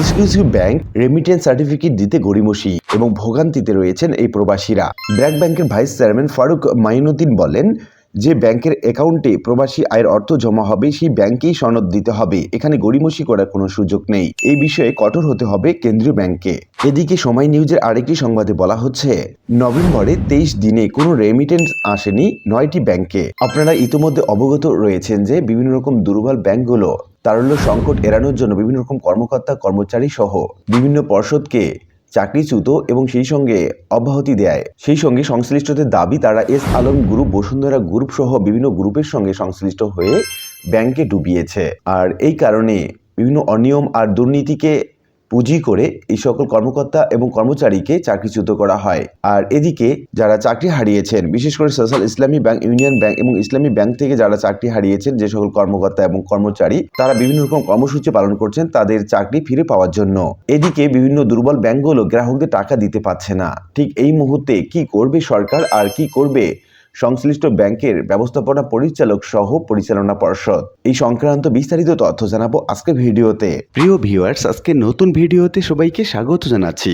কিছু কিছু bank remittance certificate দিতে গড়িমসি এবং ভোগান্তিতে রয়েছেন এই প্রবাসীরা। ব্র্যাক ব্যাংকের ভাইস চেয়ারম্যান ফারুক মাইনুদ্দিন বলেন যে ব্যাংকের অ্যাকাউন্টে প্রবাসী আয়ের অর্থ জমা হবে, সেই ব্যাংকেই সনদ দিতে হবে। এখানে গড়িমসি করার কোনো সুযোগ নেই। এই বিষয়ে কঠোর হতে হবে কেন্দ্রীয় ব্যাংকে এদিকে সময় নিউজের আরেকটি সংবাদে বলা হচ্ছে, নভেম্বরে তেইশ দিনে কোনো রেমিটেন্স আসেনি নয়টি ব্যাংকে। আপনারা ইতিমধ্যে অবগত রয়েছেন যে বিভিন্ন রকম দুর্বল ব্যাংকগুলো তারল্য সংকট এড়ানোর জন্য বিভিন্ন রকম কর্মকর্তা, কর্মচারী সহ বিভিন্ন পর্ষদকে চাকরিচ্যুত এবং সেই সঙ্গে অব্যাহতি দেয়। সেই সঙ্গে সংশ্লিষ্টদের দাবি, তারা S Alam group, Bashundhara group সহ বিভিন্ন গ্রুপের সঙ্গে সংশ্লিষ্ট হয়ে ব্যাংকে ডুবিয়েছে। আর এই কারণে বিভিন্ন অনিয়ম আর দুর্নীতিকে পুঁজি করে এই সকল কর্মকর্তা এবং কর্মচারীকে চাকরিচ্যুত করা হয়। আর এদিকে যারা চাকরি হারিয়েছেন, বিশেষ করে social Islami bank, union bank এবং ইসলামী ব্যাংক থেকে যারা চাকরি হারিয়েছেন, যে সকল কর্মকর্তা এবং কর্মচারী, তারা বিভিন্ন রকম কর্মসূচি পালন করছেন তাদের চাকরি ফিরে পাওয়ার জন্য। এদিকে বিভিন্ন দুর্বল ব্যাংকগুলো গ্রাহকদের টাকা দিতে পারছে না। ঠিক এই মুহূর্তে কি করবে সরকার আর কি করবে? সংশ্লিষ্ট ব্যাংকের ব্যবস্থাপনা পরিচালক সহ পরিচালনা পর্ষদ। এই সংক্রান্ত বিস্তারিত তথ্য জানাব আজকের ভিডিওতে। প্রিয় ভিউয়ার্স, আজকে নতুন ভিডিওতে সবাইকে স্বাগত জানাচ্ছি।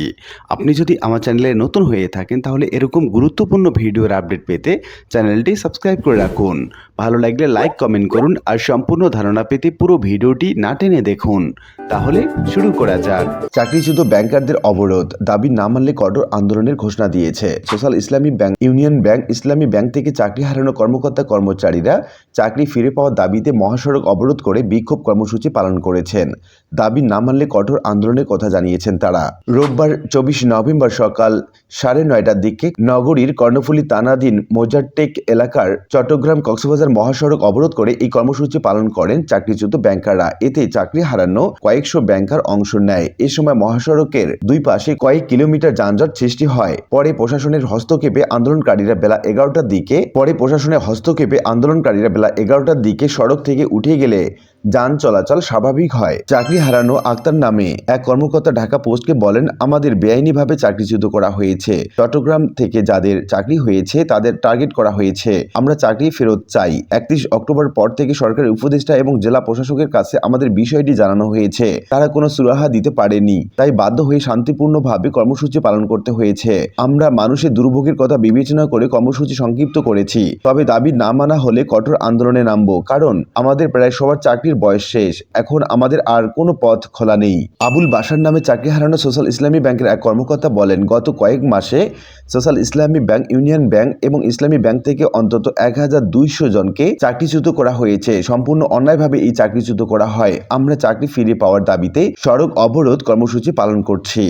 আপনি যদি আমার চ্যানেলে নতুন হয়ে থাকেন, তাহলে এরকম গুরুত্বপূর্ণ ভিডিওর আপডেট পেতে চ্যানেলটি সাবস্ক্রাইব করে রাখুন। ভালো লাগলে লাইক, কমেন্ট করুন আর সম্পূর্ণ ধারণা পেতে পুরো ভিডিওটি না টেনে দেখুন। তাহলে শুরু করা যাক। চাকরিচ্যুত ব্যাংকারদের অবরোধ, দাবি না মানলে কঠোর আন্দোলনের ঘোষণা দিয়েছে। Social Islami bank, union bank, Islami bank থেকে চাকরি হারানো কর্মকর্তা কর্মচারীরা চাকরি ফিরে পাওয়ার দাবিতে মহাসড়ক অবরোধ করে বিক্ষোভ কর্মসূচি পালন করেছেন। দাবি না মানলে কঠোর আন্দোলনের কথা জানিয়েছেন তারা। রোববার চব্বিশ নভেম্বর সকাল সাড়ে নয়টার দিকে নগরীর কর্ণফুলী তানাধীন মোজারটেক এলাকার চট্টগ্রাম কক্সবাজার মহাসড়ক অবরোধ করে এই কর্মসূচি পালন করেন চাকরিচ্যুত ব্যাংকাররা। এতে চাকরি হারানো কয়েকশো ব্যাংকার অংশ নেয়। এ সময় মহাসড়কের দুই পাশে কয়েক কিলোমিটার যানজট সৃষ্টি হয়। পরে প্রশাসনের হস্তক্ষেপে আন্দোলনকারীরা বেলা এগারোটার দিকে পরে প্রশাসনের হস্তক্ষেপে আন্দোলনকারীরা বেলা এগারোটার দিকে সড়ক থেকে উঠে গেলে যান চলাচল স্বাভাবিক হয়। চাকরি হারানো আক্তার নামে এক কর্মকর্তা ঢাকা পোস্টকে বলেন, আমাদের বেআইনিভাবে চাকরিচ্যুত করা হয়েছে। চট্টগ্রাম থেকে যাদের চাকরি হয়েছে, তাদের টার্গেট করা হয়েছে। আমরা চাকরি ফেরত চাই। একত্রিশ অক্টোবর পর থেকে সরকারের উপদেষ্টা এবং জেলা প্রশাসকের কাছে আমাদের বিষয়টি জানানো হয়েছে। তারা কোনো সুরাহা দিতে পারেনি, তাই বাধ্য হয়ে শান্তিপূর্ণভাবে কর্মসূচি পালন করতে হয়েছে। আমরা মানুষের দুর্ভোগের কথা বিবেচনা করে কর্মসূচি সংক্ষিপ্ত করেছি। তবে দাবি না মানা হলে কঠোর আন্দোলনে নামবো। কারণ, আমাদের প্রায় সবার চাকরির বয়স শেষ। এখন আমাদের আর কোনো পথ খোলা নেই। আবুল বাসার নামে চাকরি হারানো সোশ্যাল ইসলামী ব্যাংকের এক কর্মকর্তা বলেন, গত কয়েক মাসে social Islami bank, union bank এবং ইসলামী ব্যাংক থেকে অন্তত এক হাজার দুইশো জনকে চাকরিচ্যুত করা হয়েছে। সম্পূর্ণ অন্যায়ভাবে এই চাকরিচ্যুত করা হয়। আমরা চাকরি ফিরে পাওয়ার দাবিতে সড়ক অবরোধ কর্মসূচি পালন করছি।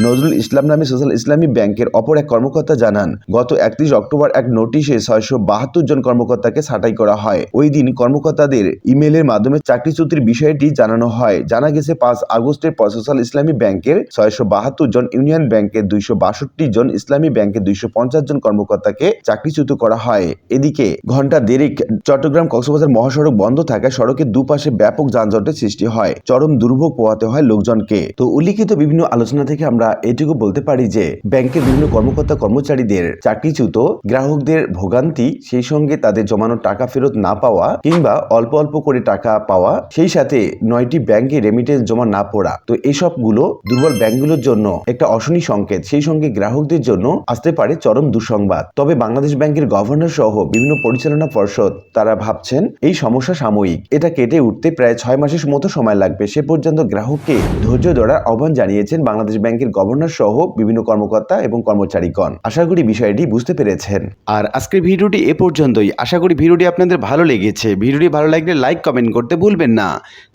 নজরুল ইসলাম নামে সোশ্যাল ইসলামী ব্যাংকের অপর এক কর্মকর্তা জানান, গত একত্রিশ অক্টোবর এক নোটিশে ছয়শো বাহাত্তর জন কর্মকর্তাকে ছাঁটাই করা হয়। ওই দিন কর্মকর্তাদের ইমেলের মাধ্যমে চাকরিচ্যুতির বিষয়টি জানানো হয়। জানা গেছে, পাঁচ আগস্টের পর সোশ্যাল ইসলামী ব্যাংকের ছয়শো বাহাত্তর জন ইউনিয়ন ব্যাংকের দুইশো বাষট্টি জন ইসলামী ব্যাংকের দুইশো পঞ্চাশ জন কর্মকর্তাকে চাকরিচ্যুত করা হয়। এদিকে ঘণ্টা দেরিক চট্টগ্রাম কক্সবাজার মহাসড়ক বন্ধ থাকায় সড়কের দুপাশে ব্যাপক যানজটের সৃষ্টি হয়। চরম দুর্ভোগ পোহাতে হয় লোকজনকে। তো উল্লিখিত বিভিন্ন আলোচনা থেকে আমরা এটুকু বলতে পারি যে, ব্যাংকের বিভিন্ন কর্মকর্তা কর্মচারীদের চাকরিচ্যুত গ্রাহকদের ভোগান্তি, সেই সঙ্গে তাদের জমানো টাকা ফেরত না পাওয়া কিংবা অল্প অল্প করে টাকা পাওয়া, সেই সাথে নয়টি ব্যাংকে রেমিটেন্স জমা না পড়া। তো এইসবগুলো দুর্বল ব্যাংকগুলোর জন্য একটা অশনি সংকেত। সেই সঙ্গে গ্রাহকদের জন্য আসতে পারে চরম দুঃসংবাদ। তবে বাংলাদেশ ব্যাংকের গভর্নর সহ বিভিন্ন পরিচালনা পর্ষদ তারা ভাবছেন, এই সমস্যা সাময়িক। এটা কেটে উঠতে প্রায় ছয় মাসের মতো সময় লাগবে। সে পর্যন্ত গ্রাহককে ধৈর্য ধরার আহ্বান জানিয়েছেন বাংলাদেশ ব্যাংকের গভর্নর সহ বিভিন্ন কর্মকর্তা এবং কর্মচারীগণ। আশা করি বিষয়টি বুঝতে পেরেছেন। আর আজকের ভিডিওটি এ পর্যন্তই। আশা করি ভিডিওটি আপনাদের ভালো লেগেছে। ভিডিওটি ভালো লাগলে লাইক, কমেন্ট করতে ভুলবেন না।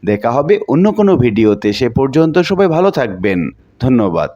দেখা হবে অন্য কোনো ভিডিওতে। সে পর্যন্ত সবাই ভালো থাকবেন। ধন্যবাদ।